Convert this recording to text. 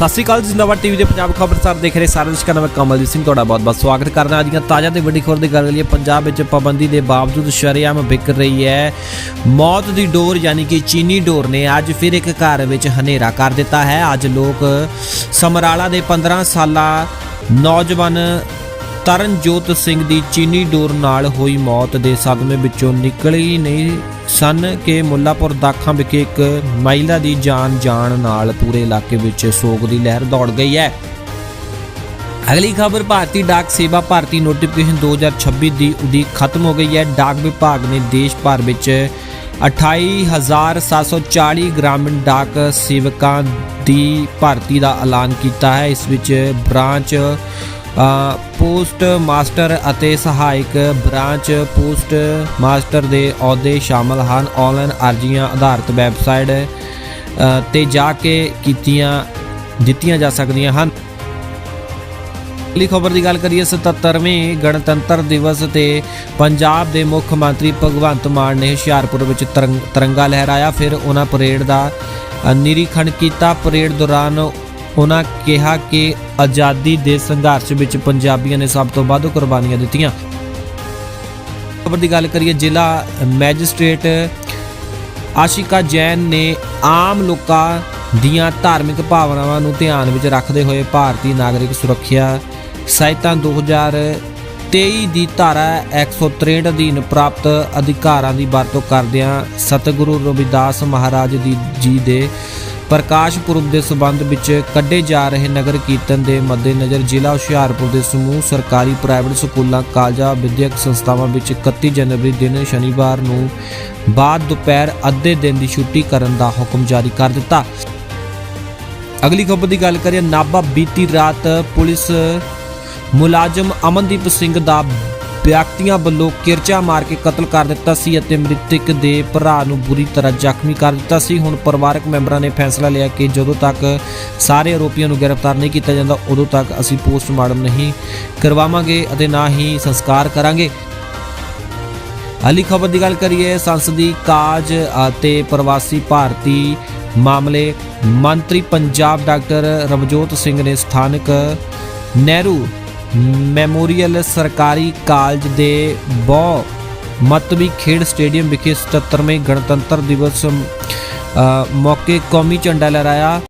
ਸਤਿ ਸ਼੍ਰੀ ਅਕਾਲ ਜਿੰਦਾਬਾਦ ਟੀਵੀ ਦੇ ਪੰਜਾਬ ਖਬਰਸਾਰ ਦੇਖ ਰਹੇ ਸਾਰੇ ਦਰਸ਼ਕਾਂ ਦਾ ਮੈਂ ਕਮਲਜੀਤ ਸਿੰਘ, ਤੁਹਾਡਾ ਬਹੁਤ-ਬਹੁਤ ਸਵਾਗਤ ਕਰਦਾ ਅੱਜ ਦੀਆਂ ਤਾਜ਼ਾ ਤੇ ਵੱਡੀ ਖਬਰ ਦੀ ਗੱਲ ਕਰੀਏ, ਪੰਜਾਬ ਵਿੱਚ ਪਾਬੰਦੀ ਦੇ ਬਾਵਜੂਦ ਸ਼ਰੇਆਮ ਵਿਕ ਰਹੀ ਹੈ। ਮੌਤ ਦੀ ਡੋਰ ਯਾਨੀ ਕਿ ਚੀਨੀ ਡੋਰ ਨੇ ਅੱਜ ਫਿਰ ਇੱਕ ਘਰ ਵਿੱਚ ਹਨੇਰਾ ਕਰ ਦਿੱਤਾ ਹੈ। ਅੱਜ ਲੋਕ ਸਮਰਾਲਾ ਦੇ 15 ਸਾਲਾ ਨੌਜਵਾਨ ਤਰਨਜੋਤ ਸਿੰਘ ਦੀ ਚੀਨੀ ਡੋਰ ਨਾਲ ਹੋਈ ਮੌਤ ਦੇ ਸਦਮੇ ਵਿੱਚੋਂ ਨਿਕਲੀ ਨਹੀਂ ਸਨ ਕਿ ਮੁੱਲਾਪੁਰ ਦਾਖਾਂ ਵਿਖੇ ਇੱਕ ਮਹਿਲਾ ਦੀ ਜਾਨ ਜਾਣ ਨਾਲ ਪੂਰੇ ਇਲਾਕੇ ਵਿੱਚ ਸੋਗ ਦੀ ਲਹਿਰ ਦੌੜ ਗਈ ਹੈ। ਅਗਲੀ ਖਬਰ, ਭਾਰਤੀ ਡਾਕ ਸੇਵਾ ਭਾਰਤੀ ਨੋਟੀਫਿਕੇਸ਼ਨ 2026 ਦੀ ਉਡੀਕ ਖਤਮ ਹੋ ਗਈ ਹੈ। ਡਾਕ ਵਿਭਾਗ ਨੇ ਦੇਸ਼ ਭਰ ਵਿੱਚ 28740 ਗ੍ਰਾਮੀਣ ਡਾਕ ਸੇਵਕਾਂ ਦੀ ਭਰਤੀ ਦਾ ਐਲਾਨ ਕੀਤਾ ਹੈ। ਇਸ ਵਿੱਚ ਬ੍ਰਾਂਚ ਪੋਸਟ ਮਾਸਟਰ ਅਤੇ ਸਹਾਇਕ ਬ੍ਰਾਂਚ ਪੋਸਟ ਮਾਸਟਰ ਦੇ ਅਹੁਦੇ ਸ਼ਾਮਲ ਹਨ। ਆਨਲਾਈਨ ਅਰਜ਼ੀਆਂ ਆਧਾਰਿਤ ਵੈਬਸਾਈਟ ਤੇ ਜਾ ਕੇ ਕੀਤੀਆਂ, ਦਿੱਤੀਆਂ ਜਾ ਸਕਦੀਆਂ ਹਨ। ਅਗਲੀ ਖਬਰ ਦੀ ਗੱਲ ਕਰੀਏ 77ਵੇਂ ਗਣਤੰਤਰ ਦਿਵਸ ਤੇ ਪੰਜਾਬ ਦੇ ਮੁੱਖ ਮੰਤਰੀ ਭਗਵੰਤ ਮਾਨ ਨੇ ਹੁਸ਼ਿਆਰਪੁਰ ਵਿੱਚ ਤਿਰੰਗ- ਤਿਰੰਗਾ ਲਹਿਰਾਇਆ। ਫਿਰ ਉਹਨਾਂ ਪਰੇਡ ਦਾ ਨਿਰੀਖਣ ਕੀਤਾ। ਪਰੇਡ ਦੌਰਾਨ ਉਹਨਾਂ ਕਿਹਾ ਕਿ ਆਜ਼ਾਦੀ ਦੇ ਸੰਘਰਸ਼ ਵਿੱਚ ਪੰਜਾਬੀਆਂ ਨੇ ਸਭ ਤੋਂ ਵੱਧ ਕੁਰਬਾਨੀਆਂ ਦਿੱਤੀਆਂ। ਖਬਰ ਦੀ ਗੱਲ ਕਰੀਏ, ਜ਼ਿਲ੍ਹਾ ਮੈਜਿਸਟ੍ਰੇਟ ਆਸ਼ਿਕਾ ਜੈਨ ਨੇ ਆਮ ਲੋਕਾਂ ਦੀਆਂ ਧਾਰਮਿਕ ਭਾਵਨਾਵਾਂ ਨੂੰ ਧਿਆਨ ਵਿੱਚ ਰੱਖਦੇ ਹੋਏ ਭਾਰਤੀ ਨਾਗਰਿਕ ਸੁਰੱਖਿਆ ਸਹਾਇਤਾ 2023 ਦੀ ਧਾਰਾ 163 ਅਧੀਨ ਪ੍ਰਾਪਤ ਅਧਿਕਾਰਾਂ ਦੀ ਵਰਤੋਂ ਕਰਦਿਆਂ ਸਤਿਗੁਰੂ ਰਵਿਦਾਸ ਮਹਾਰਾਜ ਦੀ ਜੀ ਦੇ ਪ੍ਰਕਾਸ਼ ਪੁਰਬ ਦੇ ਸਬੰਧ ਵਿੱਚ ਕੱਢੇ ਜਾ ਰਹੇ ਨਗਰ ਕੀਰਤਨ ਦੇ ਮੱਦੇਨਜ਼ਰ ਜ਼ਿਲ੍ਹਾ ਹੁਸ਼ਿਆਰਪੁਰ ਦੇ ਸਮੂਹ ਸਰਕਾਰੀ ਪ੍ਰਾਈਵੇਟ ਸਕੂਲਾਂ, ਕਾਲਜਾਂ, ਵਿਦਿਅਕ ਸੰਸਥਾਵਾਂ ਵਿੱਚ 31 ਜਨਵਰੀ ਦਿਨ ਸ਼ਨੀਵਾਰ ਨੂੰ ਬਾਅਦ ਦੁਪਹਿਰ ਅੱਧੇ ਦਿਨ ਦੀ ਛੁੱਟੀ ਕਰਨ ਦਾ ਹੁਕਮ ਜਾਰੀ ਕਰ ਦਿੱਤਾ। ਅਗਲੀ ਖਬਰ ਦੀ ਗੱਲ ਕਰੀਏ, ਨਾਭਾ ਬੀਤੀ ਰਾਤ ਪੁਲਿਸ ਮੁਲਾਜ਼ਮ ਅਮਨਦੀਪ ਸਿੰਘ ਦਾ ਵਿਅਕਤੀਆਂ ਵੱਲੋਂ ਕਿਰਚਾ ਮਾਰ ਕੇ ਕਤਲ ਕਰ ਦਿੱਤਾ ਸੀ ਅਤੇ ਮ੍ਰਿਤਕ ਦੇ ਭਰਾ ਨੂੰ ਬੁਰੀ ਤਰ੍ਹਾਂ ਜ਼ਖਮੀ ਕਰ ਦਿੱਤਾ ਸੀ। ਹੁਣ ਪਰਿਵਾਰਕ ਮੈਂਬਰਾਂ ਨੇ ਫੈਸਲਾ ਲਿਆ ਕਿ ਜਦੋਂ ਤੱਕ ਸਾਰੇ ਆਰੋਪੀਆਂ ਨੂੰ ਗ੍ਰਿਫਤਾਰ ਨਹੀਂ ਕੀਤਾ ਜਾਂਦਾ, ਉਦੋਂ ਤੱਕ ਅਸੀਂ ਪੋਸਟਮਾਰਟਮ ਨਹੀਂ ਕਰਵਾਵਾਂਗੇ ਅਤੇ ਨਾ ਹੀ ਸੰਸਕਾਰ ਕਰਾਂਗੇ। ਅਲੀ ਖਬਰ ਦੀ ਗੱਲ ਕਰੀਏ, ਸੰਸਦੀ ਕਾਜ ਅਤੇ ਪ੍ਰਵਾਸੀ ਭਾਰਤੀ ਮਾਮਲੇ ਮੰਤਰੀ ਪੰਜਾਬ ਡਾਕਟਰ ਰਵਜੋਤ ਸਿੰਘ ਨੇ ਸਥਾਨਕ ਨਹਿਰੂ ਮੈਮੋਰੀਅਲ ਸਰਕਾਰੀ ਕਾਲਜ ਦੇ ਬਹੁ ਮਤਵੀ ਖੇਡ ਸਟੇਡੀਅਮ ਵਿਖੇ 77ਵੇਂ ਗਣਤੰਤਰ ਦਿਵਸ ਮੌਕੇ ਕੌਮੀ ਝੰਡਾ ਲਹਿਰਾਇਆ।